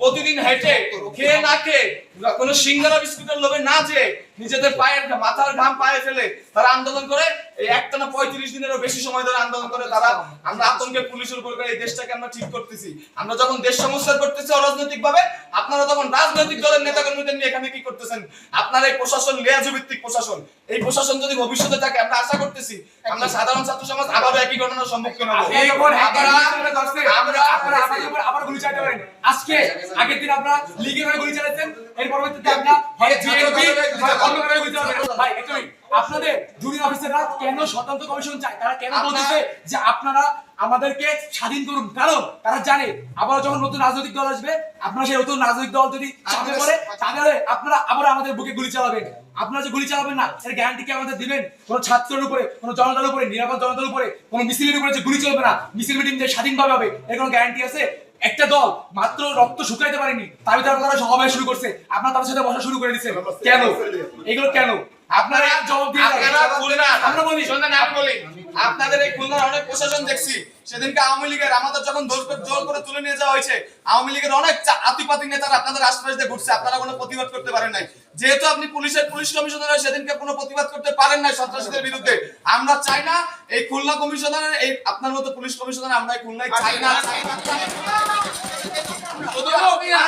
প্রতিদিন হেঁটে খেয়ে না খেয়ে কোনো সিঙ্গারা বিস্কুটের লোভে না যেয়ে নিজেদের পায়ের মাথার ঘাম পায়ে ফেলে তারা আন্দোলন করে এই একটানা পঁয়ত্রিশ দিনেরও বেশি সময় ধরে আন্দোলন করে তারা আমরা আতঙ্কে পুলিশের উপর করে এই দেশটাকে আমরা ঠিক করতেছি। আমরা যখন দেশ সমস্যা করতেছি অরাজনৈতিক ভাবে আপনারা তখন রাজনৈতিক দলের নেতা কর্মীদের নিয়ে এখানে কি করতেছেন? আপনার এই প্রশাসন লেয়াজু ভিত্তিক প্রশাসন। এই প্রশাসন যদি ভবিষ্যতে থাকে আমরা আশা করতেছি আমরা সাধারণ ছাত্র সমাজ আবারও একই ঘটনার সম্মুখীন হব। হ্যাকার আমরা- হিসেবে ধরছেন, আমরা আপনারা আমাদের উপর আবার গুলি চালাতে পারেন। আজকে আগের দিন আপনারা লীগের হয়ে গুলি চালাচ্ছেন এর পরবর্তীতে আপনারা হয় গুলি চালাবেন। ভাই আপনাদের জুনিয়র অফিসাররা কেন স্বতন্ত্র কমিশন চায়? তারা কেন বলতেছে যে আপনারা আমাদেরকে স্বাধীন করুন? কারণ তারা জানে আবার যখন নতুন রাজনৈতিক দল আসবে আপনারা সেই নতুন রাজনৈতিক দল যদি চাপে পড়ে তাহলে আপনারা আবার আমাদের বুকে গুলি চালাবেন। আপনারা যে গুলি চালাবেন না এর গ্যারান্টি কি আমাদের দিবেন? কোন ছাত্রের উপরে কোন জনতার উপরে নিরাপদ জনতার উপরে কোন মিছিলের উপরে যে গুলি চলবে না মিছিল মিটিং যে স্বাধীনভাবে হবে এর কোনো গ্যারান্টি আছে? একটা দল মাত্র রক্ত শুকাইতে পারেনি তার ভিতরে তারা সমাবেশ শুরু করছে। আপনার তাদের সাথে বসা শুরু করে দিচ্ছে কেন? এগুলো কেন? আপনারা জবাব দিয়ে আপনারা খুলনা আমরা বলি। শোনেন আমি বলি। আপনাদের এই খুলনার অনেক প্রশাসন দেখছি। সেদিনকে আওয়ামী লীগের আমাদের যখন জোর জোর করে তুলে নিয়ে যাওয়া হয়েছে আওয়ামী লীগের অনেক আতিপাতি নেতারা আপনাদের আশপাশ দিয়ে ঘুরছে। আপনারা কোনো প্রতিবাদ করতে পারেন নাই। যেহেতু আপনি পুলিশের পুলিশ কমিশনার সেদিনকে কোনো প্রতিবাদ করতে পারেন নাই সন্ত্রাসীদের বিরুদ্ধে। আমরা চাই না এই খুলনা কমিশনারের এই আপনার মতো পুলিশ কমিশনার আমরা খুলনায় চাই চাই না, চাই না। শুধু আপনি না,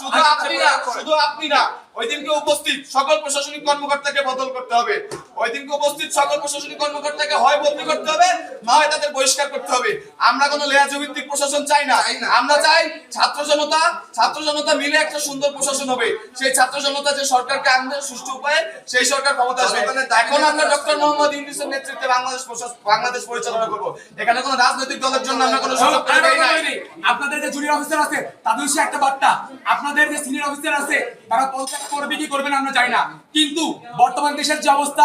শুধু আপনি না, শুধু আপনি না। ওই দিনকে উপস্থিত সকল প্রশাসনিক কর্মকর্তাকে বদল করতে হবে। ওই দিনকে উপস্থিত সকল প্রশাসনিক কর্মকর্তাকে হয় বদলি করতে হবে না হয় তাদের বহিষ্কার করতে হবে। আমরা কোনো লেয়াজু ভিত্তিক প্রশাসন চাই না। আমরা চাই ছাত্র জনতা ছাত্র জনতা মিলে একটা সুন্দর প্রশাসন হবে। সেই ছাত্র জনতা যে সরকারকে আনবে সুষ্ঠু উপায়ে সেই সরকার ক্ষমতা আসবে। এখন আমরা ডক্টর মোহাম্মদ ইউনুসের নেতৃত্বে বাংলাদেশ বাংলাদেশ পরিচালনা করব। এখানে কোনো রাজনৈতিক দলের জন্য আমরা কোনো সুযোগ করে দেই নাই। আপনাদের যে জুনিয়র অফিসার আছে তাদের একটা বার্তা। আপনাদের যে সিনিয়র অফিসার আছে তারা পদত্যাগ করবে কি করবে না আমরা চাই না। কিন্তু বর্তমান দেশের যে অবস্থা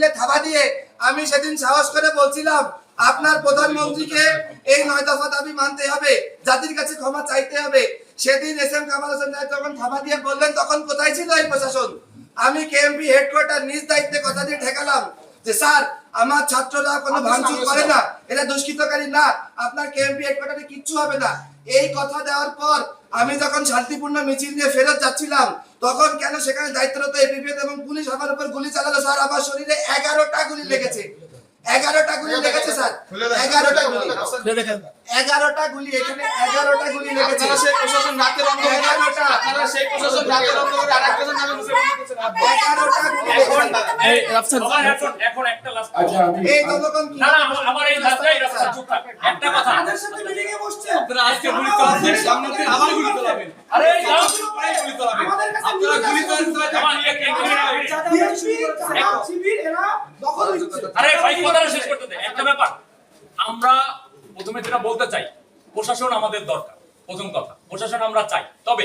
টেবিলে থাবা দিয়ে আমি সেদিন সাহস করে বলছিলাম, আপনার প্রধানমন্ত্রীকে এই নয় দফা দাবি মানতে হবে, জাতির কাছে ক্ষমা চাইতে হবে। সেদিন এস এম কামাল হোসেন যখন থাবা দিয়ে বললেন, তখন কোথায় ছিল এই প্রশাসন? আমি কেএমপি হেডকোয়ার্টার নিজ দায়িত্বে কথা দিয়ে ঠেকালাম যে, স্যার আমার ছাত্ররা কোনো ভাঙচুর করে না এরা দুষ্কৃতকারী না আপনার কেএমপি হেডকোয়ার্টারে কিচ্ছু হবে না। এই কথা দেওয়ার পর আমি যখন শান্তিপূর্ণ মিছিল নিয়ে ফেরত যাচ্ছিলাম তখন কেন সেখানে দায়িত্বরত এপিপিএফ এবং পুলিশ আমার উপর গুলি চালালো? স্যার আমার শরীরে এগারোটা গুলি লেগেছে। এগারোটা গুলি লেগেছে স্যার। এগারোটা গুলি। এগারোটা গুলি এখানে এগারোটা গুলি লেগেছে। এগারোটা। আপনারা সেই প্রশাসন রাতের অন্ধকারে আরেকজনের নামে মুছে বলতেছেন আপনি। এগারোটা গুলি লেগেছে। সবার এখন এখন একটা লাস্ট এই জনগণ না না আমার- আমার এই লাস্টটাই রাস্তা চুপ থাক। একটা কথা। আপনারা আজকে গুলি চালাচ্ছেন সামনে থেকে আবার গুলি চালাবেন। আরে যাও। গুলি চালাবেন। আপনারা গুলি চালাচ্ছেন আমার কে- আরে ভাই কথাটা শেষ করতে দে। একটা ব্যাপার। আমরা প্রথমে যেটা বলতে চাই প্রশাসন আমাদের দরকার। প্রথম কথা প্রশাসন আমরা চাই। তবে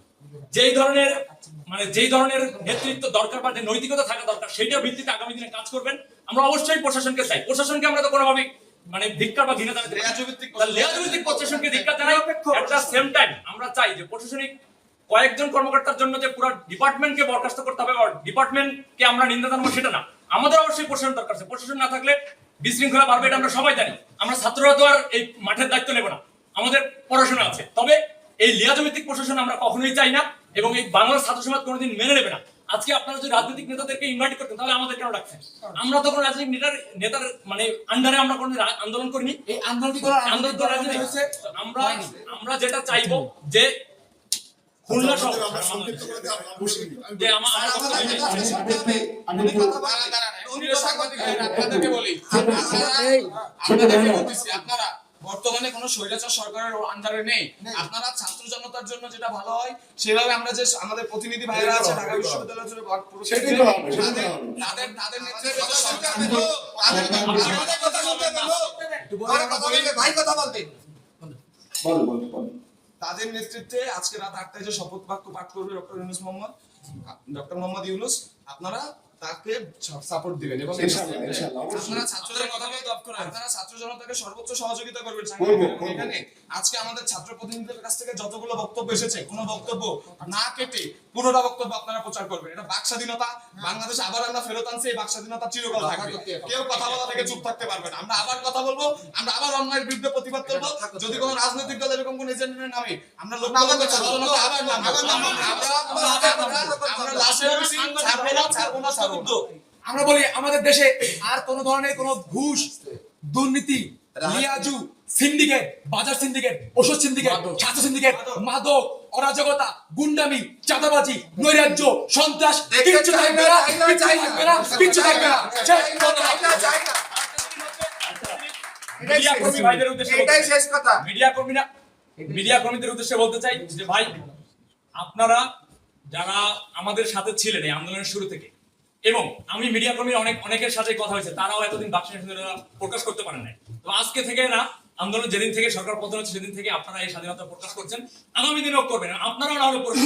যেই ধরনের মানে যেই ধরনের নেতৃত্ব দরকার বা নৈতিকতা থাকা দরকার সেটার ভিত্তিতে আগামী দিনে কাজ করবেন। আমরা অবশ্যই প্রশাসনকে চাই। প্রশাসনকে আমরা তো কোনোভাবে মানে ধিক্কার বা ঘৃণা জানাতে প্রশাসনকে ধিক্কার জানাই একটা সেম টাইম আমরা চাই যে প্রশাসনিক কয়েকজন কর্মকর্তার জন্য যে পুরো ডিপার্টমেন্টকে বরখাস্ত করতে হবে বা ডিপার্টমেন্টকে আমরা নিন্দা জানাব সেটা না। আমাদের অবশ্যই প্রশাসন দরকার আছে। প্রশাসন না থাকলে বিশৃঙ্খলা বাড়বে এটা আমরা সবাই জানি। আমরা ছাত্ররা তো আর এই মাঠের দায়িত্ব নেব না। আমাদের পড়াশোনা আছে। তবে এই লিয়াজমিতিক প্রশাসন আমরা কখনোই চাই না এবং এই বাংলার ছাত্র সমাজ কোনোদিন মেনে নেবে না আজকে আপনারা যদি রাজনৈতিক নেতাদেরকে ইনভাইট করতেন তাহলে আমাদের কেন রাখছেন আমরা তো কোনো রাজনৈতিক নেতার নেতার মানে আন্ডারে আমরা কোনো আন্দোলন করিনি এই আন্দোলন আন্দোলন তো রাজনীতি হচ্ছে আমরা আমরা যেটা চাইব যে খুলনা আমার আপনাদেরকে বলি আপনারা বর্তমানে কোনো স্বৈরাচার সরকারের আন্ডারে নেই। আপনারা ছাত্র জনতার জন্য যেটা ভালো হয় সেভাবে আমরা যে আমাদের প্রতিনিধি ভাইরা আছে ঢাকা বিশ্ববিদ্যালয় জুড়ে বড় পুরো সেটাই তো হবে, সেটাই তো তাদের তাদের তাদের নেতৃত্বে সরকার ভাই কথা বলবেন বলো বলো বলো তাদের নেতৃত্বে আজকে রাত আটটায় যে শপথ বাক্য পাঠ করবে ডক্টর ইউনুস মোহাম্মদ ডক্টর মোহাম্মদ ইউনুস আপনারা তাকে সাপোর্ট দিবেন এবং ইনশাআল্লাহ, ইনশাআল্লাহ, অবশ্যই। আপনারা ছাত্রদের কথা করেন আপনারা ছাত্র জনতাকে সর্বোচ্চ সহযোগিতা করবেন করব, করব। এখানে আজকে আমাদের ছাত্র প্রতিনিধিদের কাছ থেকে যতগুলো বক্তব্য এসেছে কোনো বক্তব্য না কেটে পুরোটা বক্তব্য আপনারা প্রচার করবেন। এটা বাক স্বাধীনতা বাংলাদেশ আবার আমরা ফেরত আনছি এই বাক স্বাধীনতা চিরকাল থাকবে। কেউ কথা বলা থেকে চুপ থাকতে পারবে না। আমরা আবার কথা বলব আমরা আবার অন্যায়ের বিরুদ্ধে প্রতিবাদ করব। যদি কোনো রাজনৈতিক দল এরকম কোন এজেন্ডার নামে আমরা লোক আবার নামবো। আমরা- আমরা লাশের ছাড়বো না ছাড়বো না ছাড়বো আমরা বলি আমাদের দেশে আর কোন ধরনের কোন ঘুষ দুর্নীতি লিয়াজু সিন্ডিকেট বাজার সিন্ডিকেট ওষুধ সিন্ডিকেট ছাত্র সিন্ডিকেট মাদক অরাজকতা গুন্ডামি চাঁদাবাজি নৈরাজ্য সন্ত্রাস কিচ্ছু থাকবে না, কিচ্ছু থাকবে না কিচ্ছু থাকবে না। শেষ কথা। চাই না, চাই না। এটাই মিডিয়া কর্মী ভাইদের উদ্দেশ্যে এটাই শেষ কথা। মিডিয়া কর্মীরা মিডিয়া কর্মীদের উদ্দেশ্যে বলতে চাই যে ভাই আপনারা যারা আমাদের সাথে ছিলেন এই আন্দোলনের শুরু থেকে এবং আমি মিডিয়া কর্মী অনেক অনেকের সাথে কথা হয়েছে তারাও এতদিন বাক্সের প্রকাশ করতে পারেন নাই। তো আজকে থেকে না আন্দোলন যেদিন থেকে সরকার পতন হচ্ছে, সেদিন থেকে আপনারা এই স্বাধীনতা প্রকাশ করছেন। আগামী দিনেও করবেন। আপনারাও আরও হলে